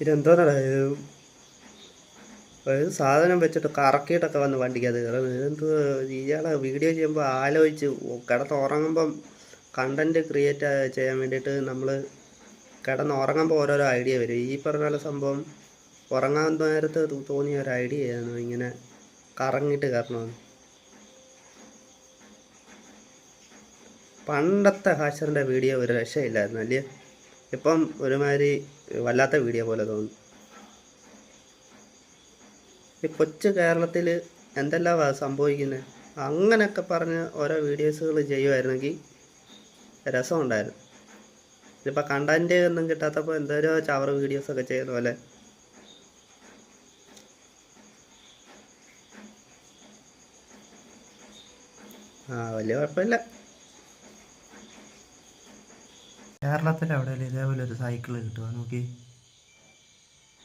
ഇതെന്തോന്നടാ ഇത് ഒരു സാധനം വെച്ചിട്ട് കറക്കിയിട്ടൊക്കെ വന്ന് വണ്ടിക്കകത്ത് കയറുന്നത് ഇതെന്തോ ഇയാളെ വീഡിയോ ചെയ്യുമ്പോൾ ആലോചിച്ച് കിടന്ന് ഉറങ്ങുമ്പം കണ്ടന്റ് ക്രിയേറ്റ് ചെയ്യാൻ വേണ്ടിയിട്ട് നമ്മൾ കിടന്ന് ഉറങ്ങുമ്പോൾ ഓരോരോ ഐഡിയ വരും. ഈ പറഞ്ഞ സംഭവം ഉറങ്ങാൻ നേരത്ത് തോന്നിയ ഒരു ഐഡിയ ആയിരുന്നു. ഇങ്ങനെ കറങ്ങിയിട്ട് കയറണമെന്ന് പണ്ടത്തെ ഹാഷറിന്റെ വീഡിയോ ഒരു രക്ഷയില്ലായിരുന്നു അല്ലേ? ഇപ്പം ഒരുമാതിരി വല്ലാത്ത വീഡിയോ പോലെ തോന്നും. ഈ കൊച്ചു കേരളത്തിൽ എന്തെല്ലാം സംഭവിക്കുന്നത് അങ്ങനെയൊക്കെ പറഞ്ഞ് ഓരോ വീഡിയോസുകൾ ചെയ്യുമായിരുന്നെങ്കിൽ രസമുണ്ടായിരുന്നു. ഇതിപ്പോൾ കണ്ടന്റ് ഒന്നും കിട്ടാത്തപ്പോൾ എന്തോരോ ചവറ് വീഡിയോസൊക്കെ ചെയ്യുന്ന പോലെ. ആ വലിയ കുഴപ്പമില്ല. കേരളത്തിൽ അവിടെ ഇതേപോലെ ഒരു സൈക്കിൾ കിട്ടുക? നോക്കി.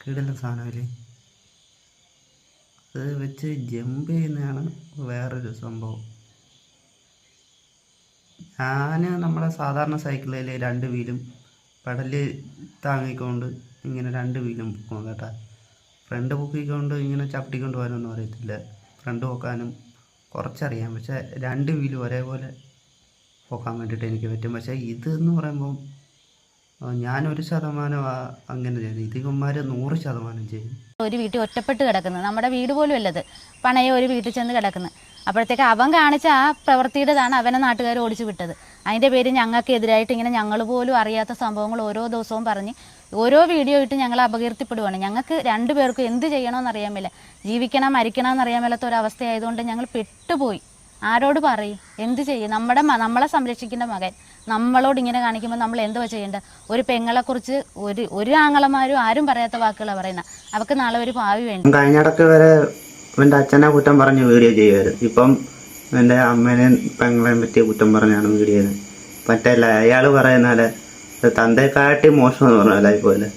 കിടിലൻ സാധനമില്ലേ? അത് വെച്ച് ജമ്പ് ചെയ്യുന്നതാണ് വേറൊരു സംഭവം. ഞാൻ നമ്മളെ സാധാരണ സൈക്കിളിൽ രണ്ട് വീലും പെടൽ താങ്ങിക്കൊണ്ട് ഇങ്ങനെ രണ്ട് വീലും പൊക്കും കേട്ടാ. ഫ്രണ്ട് പൊക്കിക്കൊണ്ട് ഇങ്ങനെ ചവിട്ടിക്കൊണ്ട് പോകാനൊന്നും അറിയത്തില്ല. ഫ്രണ്ട് പൊക്കാനും കുറച്ചറിയാം. പക്ഷേ രണ്ട് വീലും ഒരേപോലെ പൊക്കാൻ വേണ്ടിയിട്ട് എനിക്ക് പറ്റും. പക്ഷേ ഇതെന്ന് പറയുമ്പം ഞാനൊരു ശതമാനം അങ്ങനെ ചെയ്തു. ഇതികന്മാർ നൂറ് ശതമാനം ചെയ്യും ഒരു വീട്ടിൽ ഒറ്റപ്പെട്ട് കിടക്കുന്നത് നമ്മുടെ വീട് പോലും അല്ലത്. പണയെ ഒരു വീട്ടിൽ ചെന്ന് കിടക്കുന്നത് അപ്പോഴത്തേക്ക് അവൻ കാണിച്ച ആ പ്രവൃത്തിയുടേതാണ് അവനെ നാട്ടുകാർ ഓടിച്ചു വിട്ടത്. അതിന്റെ പേര് ഞങ്ങൾക്ക് എതിരായിട്ട് ഇങ്ങനെ ഞങ്ങൾ പോലും അറിയാത്ത സംഭവങ്ങൾ ഓരോ ദിവസവും പറഞ്ഞ് ഓരോ വീഡിയോ ഇട്ട് ഞങ്ങൾ അപകീർത്തിപ്പെടുവാണ്. ഞങ്ങൾക്ക് രണ്ടുപേർക്കും എന്ത് ചെയ്യണമെന്ന് അറിയാൻ മേല. ജീവിക്കണം മരിക്കണം എന്നറിയാൻ മേലാത്ത ഒരവസ്ഥയായതുകൊണ്ട് ഞങ്ങൾ പെട്ടുപോയി. ആരോട് പറയ്? എന്ത് ചെയ്യും? നമ്മുടെ നമ്മളെ സംരക്ഷിക്കേണ്ട മകൻ നമ്മളോട് ഇങ്ങനെ കാണിക്കുമ്പോൾ നമ്മൾ എന്തുവാ ചെയ്യേണ്ടത് ഒരു പെങ്ങളെക്കുറിച്ച് ഒരു ഒരു ആങ്ങളമാരും ആരും പറയാത്ത വാക്കുകളാണ് പറയുന്നത് അവർക്ക് നാളെ ഒരു ഭാവി വേണം കഴിഞ്ഞിടക്ക് വരെ എന്റെ അച്ഛനെ കുറ്റം പറഞ്ഞ് വീഡിയോ ചെയ്യുമായിരുന്നു ഇപ്പം എന്റെ അമ്മേനെയും പെങ്ങളെയും പറ്റിയ കുറ്റം പറഞ്ഞാണ് വീഡിയോ ചെയ്യുന്നത്. പറ്റില്ല അയാൾ പറയുന്നാൽ തന്തയെക്കാട്ടി മോശം എന്ന് പറഞ്ഞ പോലെ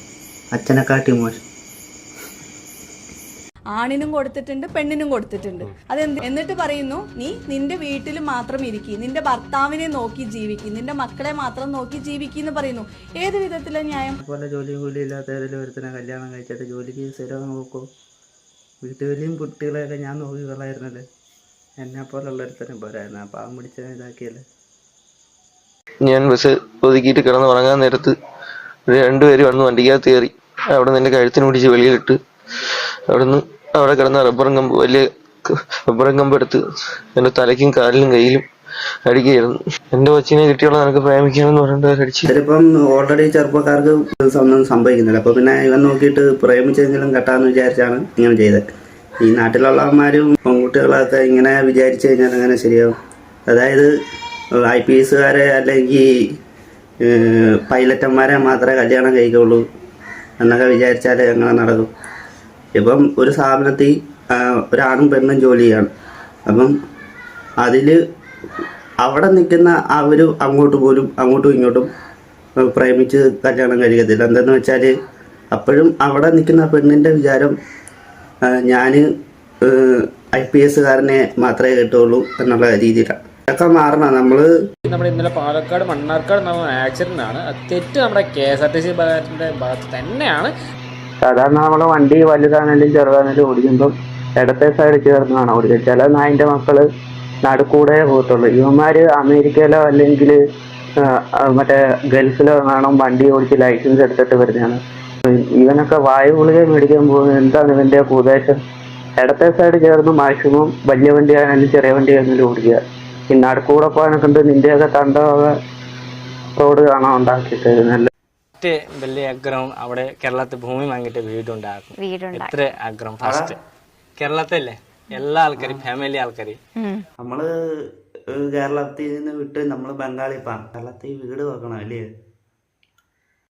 അച്ഛനെക്കാട്ടി മോശം. ആണിനും കൊടുത്തിട്ടുണ്ട് പെണ്ണിനും കൊടുത്തിട്ടുണ്ട്. അതെന്ത്? എന്നിട്ട് പറയുന്നു നീ നിന്റെ വീട്ടിൽ മാത്രം ഇരിക്കി നിന്റെ ഭർത്താവിനെ നോക്കി ജീവിക്കും നിന്റെ മക്കളെ മാത്രം നോക്കി ജീവിക്കും എന്ന് പറയുന്നു. ഏത് വിധത്തിലെ ന്യായം? പോലെ ജോലിയും കൂലി ഒരുത്തിനെ കല്യാണം കഴിച്ചിട്ട് ജോലിക്ക് സ്ഥിരം നോക്കൂ. വീട്ടുജോലിയും കുട്ടികളെയൊക്കെ ഞാൻ നോക്കി കൊള്ളായിരുന്നത് എന്നെ പോലുള്ള ഒരുത്തനെ പോരായിരുന്നു. അപ്പം അവൻ പിടിച്ച ഇതാക്കിയല്ലേ? ഞാൻ ബസ് ഒതുക്കിയിട്ട് കിടന്ന് ഉറങ്ങാൻ നേരത്ത് രണ്ടുപേരും രണ്ടുപേര് വന്ന് വണ്ടിക്കകത്ത് കയറി. അവിടെ നിന്ന് എന്റെ കഴുത്തിന് പിടിച്ച് വെളിയിലിട്ട് അവിടുന്ന് അവിടെ കിടന്ന റബ്ബറും കമ്പ് വലിയ റബ്ബറും കമ്പ് എടുത്ത് എന്റെ തലയ്ക്കും കാലിലും കയ്യിലും അടിക്കുകയായിരുന്നു. എന്റെ കൊച്ചിനെ കിട്ടിയുള്ള നിനക്ക് പ്രേമിക്കണമെന്ന് പറഞ്ഞിട്ട് അടിച്ചു. ചിലപ്പം ഓൾറെഡി ചെറുപ്പക്കാർക്ക് ഒന്നും സംഭവിക്കുന്നില്ല. അപ്പൊ പിന്നെ ഇവൻ നോക്കിയിട്ട് പ്രേമിച്ചെങ്കിലും കെട്ടാന്ന് വിചാരിച്ചാണ് ഇങ്ങനെ ചെയ്തത് ഈ നാട്ടിലുള്ളവന്മാരും പെൺകുട്ടികളൊക്കെ ഇങ്ങനെ വിചാരിച്ചു കഴിഞ്ഞാൽ അങ്ങനെ ശരിയാവും. അതായത് ഐ പി എസുകാരെ അല്ലെങ്കിൽ പൈലറ്റന്മാരെ മാത്രമേ കല്യാണം കഴിക്കുള്ളൂ എന്നൊക്കെ വിചാരിച്ചാൽ അങ്ങനെ നടക്കും. ഇപ്പം ഒരു സ്ഥാപനത്തിൽ ഒരാണും പെണ്ണും ജോലി ചെയ്യാണ്. അപ്പം അതിൽ അവിടെ നിൽക്കുന്ന അവർ അങ്ങോട്ട് പോലും അങ്ങോട്ടും ഇങ്ങോട്ടും പ്രേമിച്ച് കല്യാണം കഴിയത്തില്ല എന്തെന്ന് വെച്ചാൽ അപ്പോഴും അവിടെ നിൽക്കുന്ന പെണ്ണിന്റെ വിചാരം ഞാൻ ഐ പി എസ്സുകാരനെ മാത്രമേ കിട്ടുള്ളൂ എന്നുള്ള രീതിയിലാണ്. ഇതൊക്കെ മാറണം. നമ്മൾ നമ്മുടെ ഇന്നലെ പാലക്കാട് മണ്ണാർക്കാട് നടന്ന ആക്സിഡന്റ് ആണ്. തെറ്റ് നമ്മുടെ K S R T C ഭാഗത്തിന്റെ ഭാഗത്ത് തന്നെയാണ്. സാധാരണ നമ്മൾ വണ്ടി വലുതാണെങ്കിലും ചെറുതാണെങ്കിലും ഓടിക്കുമ്പോൾ ഇടത്തെ സൈഡ് ചേർന്നാണ് ഓടിക്കുക ചില നായിന്റെ മക്കൾ നടുക്കൂടെ പോകത്തുള്ളൂ. ഇവന്മാർ അമേരിക്കയിലോ അല്ലെങ്കിൽ മറ്റേ ഗൾഫിലോ കാണും വണ്ടി ഓടിച്ച് ലൈസൻസ് എടുത്തിട്ട് വരുന്നതാണ്. ഇവനൊക്കെ വായു ഗുളിക മേടിക്കാൻ പോകുന്നത് എന്താണ് ഇവന്റെ ഉദ്ദേശം ഇടത്തെ സൈഡ് ചേർന്ന് മാക്സിമം വലിയ വണ്ടി ആണെങ്കിലും ചെറിയ വണ്ടി ആണെങ്കിലും ഓടിക്കുക. ഈ നടുക്കൂടെ പോകാനൊക്കെ ഉണ്ട്. നിന്റെയൊക്കെ റോഡ് കാണാൻ ഉണ്ടാക്കിയിട്ട് നല്ല ഏറ്റവും വലിയ ആഗ്രഹം അവിടെ കേരളത്തിൽ ഭൂമി വാങ്ങിയിട്ട് വീടുണ്ടാക്കും. വീടുണ്ടാക്കും. എത്ര ആഗ്രഹം? ഫസ്റ്റ് കേരളത്തിലെ എല്ലാ ആൾക്കാരും ഫാമിലി ആൾക്കാര്. നമ്മൾ കേരളത്തിൽ നിന്ന് വിട്ട് നമ്മൾ ബംഗാളി കേരളത്തിൽ വീട് വെക്കണം അല്ലേ?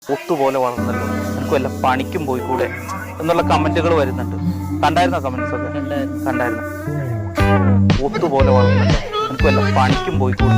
ഒത്തുപോലെ വളർന്നല്ലോ എനിക്ക് വല്ല പണിക്കും പോയി കൂടെ എന്നുള്ള കമന്റുകൾ വരുന്നുണ്ട്. കണ്ടായിരുന്നോ കമന്റ്സ് ഒക്കെ? കണ്ടായിരുന്നു. ഒത്തുപോലെ വളർന്നല്ലോ എനിക്ക് വല്ല പണിക്കും പോയി കൂടെ.